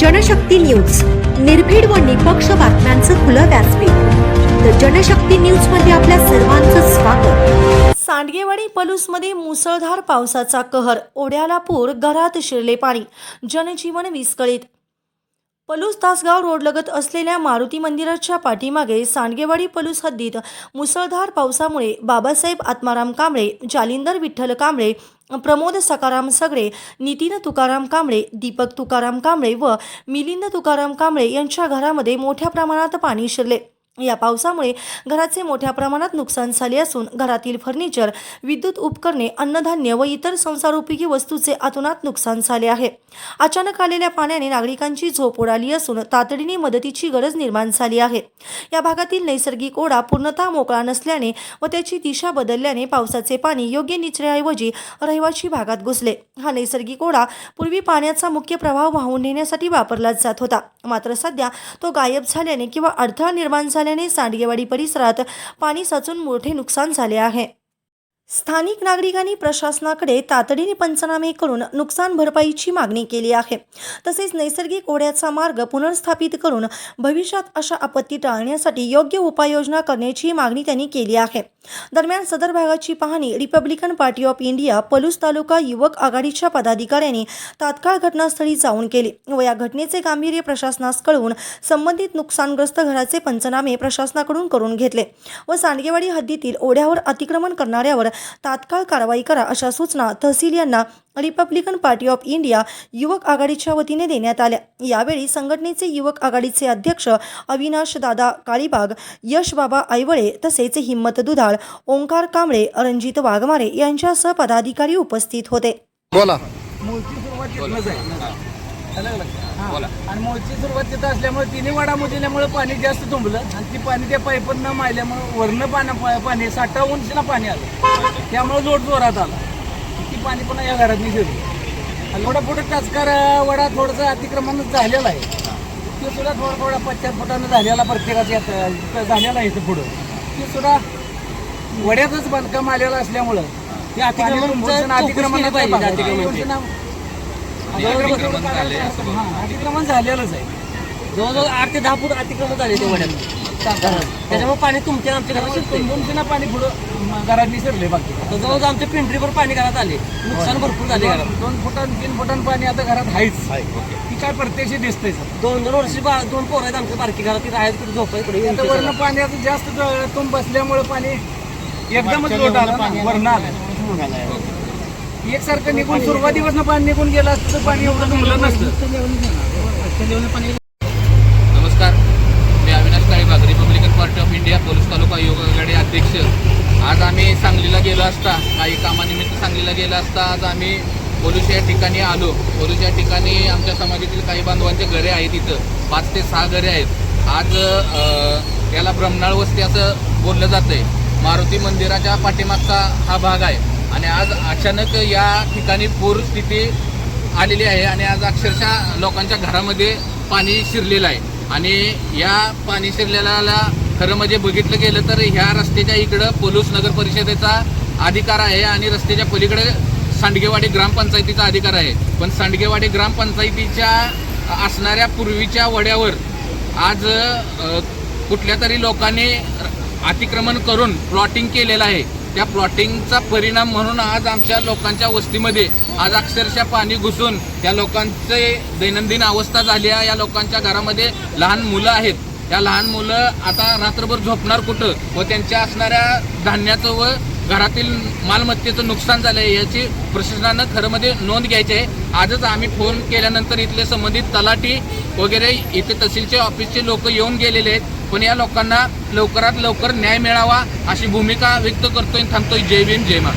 Janshakti news. निर्भीड व निपक्ष बातम्यांचं खुलं व्यासपीठ. तर जनशक्ती न्यूजमध्ये आपल्या सर्वांचं स्वागत. सांडगेवाडी पलूसमध्ये मुसळधार पावसाचा कहर. ओढ्याला पूर घरात शिरले पाणी. जनजीवन विस्कळीत. पलूस तासगाव रोडलगत असलेल्या मारुती मंदिराच्या पाठीमागे सांडगेवाडी पलूस हद्दीत मुसळधार पावसामुळे बाबासाहेब आत्माराम कांबळे जालिंदर विठ्ठल कांबळे प्रमोद सकाराम सगळे नितीन तुकाराम कांबळे दीपक तुकाराम कांबळे व मिलिंद तुकाराम कांबळे यांच्या घरामध्ये मोठ्या प्रमाणात पाणी शिरले. या पावसामुळे घराचे मोठ्या प्रमाणात नुकसान झाले असून घरातील फर्निचर विद्युत उपकरणे अन्नधान्य व इतर संसारोपयोगी वस्तूचे अतोनात नुकसान झाले आहे. अचानक आलेल्या पाण्याने नागरिकांची झोप उडाली असून तातडीने मदतीची गरज निर्माण झाली आहे. या भागातील नैसर्गिक ओढा पूर्णतः मोकळा नसल्याने व त्याची दिशा बदलल्याने पावसाचे पाणी योग्य निचऱ्याऐवजी रहिवाशी भागात घुसले. हा नैसर्गिक ओढा पूर्वी पाण्याचा मुख्य प्रवाह वाहून नेण्यासाठी वापरला जात होता. मात्र सध्या तो गायब झाल्याने किंवा अडथळा निर्माण झाल्याने सांडगेवाडी परिसरात पाणी साचून मोठे नुकसान झाले आहे. स्थानिक नागरिकांनी प्रशासनाकडे तातडीने पंचनामे करून नुकसान भरपाईची मागणी केली आहे. तसेच नैसर्गिक ओढ्याचा मार्ग पुनर्स्थापित करून भविष्यात अशा आपत्ती टाळण्यासाठी योग्य उपाययोजना करण्याची मागणी त्यांनी केली आहे. दरम्यान सदर भागाची पाहणी Republican party of India Palus taluka युवक आघाडीच्या पदाधिकाऱ्यांनी तात्काळ घटनास्थळी जाऊन केली व या घटनेचे गांभीर्य प्रशासनास कळवून संबंधित नुकसानग्रस्त घराचे पंचनामे प्रशासनाकडून करून घेतले व सांडगेवाडी हद्दीतील ओढ्यावर अतिक्रमण करणाऱ्यावर तात्काळ कारवाई करा अशा सूचना तहसील यांना रिपब्लिकन पार्टी ऑफ इंडिया युवक आघाडीच्या वतीने देण्यात आल्या. यावेळी संघटनेचे युवक आघाडीचे अध्यक्ष अविनाश दादा काळीबाग यश बाबा आईवळे तसेच हिम्मत दुधाळ ओंकार कांबळे रणजित वाघमारे यांच्यासह पदाधिकारी उपस्थित होते. बोला. आणि मूळची सुरुवात तिथं असल्यामुळे तिन्ही वाडा मुजल्यामुळे पाणी जास्त तुंबलं आणि ती पाणी त्या पाईपन न मारल्यामुळे वरनं पाण्या पाणी साठा उंचीला पाणी आलं. त्यामुळे जोड जोरात आला. ती पाणी पुन्हा या घरात शिरली आणि थोडं पुढं टाचकार वडा थोडंसं अतिक्रमण झालेलं आहे. ते सुद्धा थोडा थोडा पश्चात फुटानं झालेला प्रत्येकाच्या यात झालेला आहे इथं पुढं. ते सुद्धा वड्यातच बांधकाम आलेलं असल्यामुळं ते अतिक्रमण अतिक्रमण. अतिक्रमण झालेलंच आहे. जवळजवळ आठ ते दहा फूट अतिक्रमण झाले ते वड्यात. त्याच्यामुळे पाणी तुमच्या आमच्या घरात शिरते दोनशे पाणी पुढं घरात विसरले बाकी. जवळजवळ आमच्या पिंपरीवर पाणी घरात आले. नुकसान भरपूर झाले घरात. दोन दोन फुटां तीन फुटां पाणी आता घरात आहेच. ती काय प्रत्यक्ष दिसतंय सर. दोन दोन वर्षी दोन पोरं आहेत आमच्या बारकी घरात. ती राहायचं कुठे झोपाय कुठे वरनं पाणी आता जास्त तुंब बसल्यामुळे पाणी एकदमच लोट आलं ना, वरनं आलं. एकसारखं निघून सुरुवातीपासून पाणी निघून गेलं असतं तर पाणी एवढं तुंबलं नसतं. नमस्कार. मी Avinash Kalibag Republican party of India police taluka योग आघाडी अध्यक्ष. आज आम्ही सांगलीला गेलो असता काही कामानिमित्त सांगलीला गेलो असता आज आम्ही पोलूस या ठिकाणी आलो. पोलूस या ठिकाणी आमच्या समाजातील काही बांधवांचे घरे आहेत इथं. पाच ते सहा घरे आहेत. आज याला ब्रह्मनाळ वस्ती असं बोललं जातंय. मारुती मंदिराच्या पाठीमागचा हा भाग आहे. आणि आज अचानक या ठिकाणी पूर स्थिती आलेली आहे आणि आज अक्षरशः लोकांच्या घरामध्ये पाणी शिरलेलं आहे. आणि या पाणी शिरलेल्याला खरं म्हणजे बघितलं गेलं तर ह्या रस्त्याच्या इकडं पोलूस नगर परिषदेचा अधिकार आहे आणि रस्त्याच्या पलीकडे सांडगेवाडी ग्रामपंचायतीचा अधिकार आहे. पण सांडगेवाडी ग्रामपंचायतीच्या असणाऱ्या पूर्वीच्या वड्यावर आज कुठल्या तरी लोकांनी अतिक्रमण करून प्लॉटिंग केलेलं आहे. त्या प्लॉटिंगचा परिणाम म्हणून आज आमच्या लोकांच्या वस्तीमध्ये आज अक्षरशः पाणी घुसून त्या लोकांचे दैनंदिन अवस्था झाली आहे. या लोकांच्या घरामध्ये लहान मुलं आहेत. त्या लहान मुलं आता रात्रभर झोपणार कुठं? व त्यांच्या असणाऱ्या धान्याचं व घरातील मालमत्तेचं नुकसान झालं आहे याची प्रशासनानं खरंमध्ये नोंद घ्यायची आहे. आजच आम्ही फोन केल्यानंतर इथले संबंधित तलाठी वगैरे इथे तहसीलचे ऑफिसचे लोक येऊन गेलेले आहेत. पण या लोकांना लवकरात लवकर न्याय मिळावा अशी भूमिका व्यक्त करतोय थांबतोय. जय भीम जय मा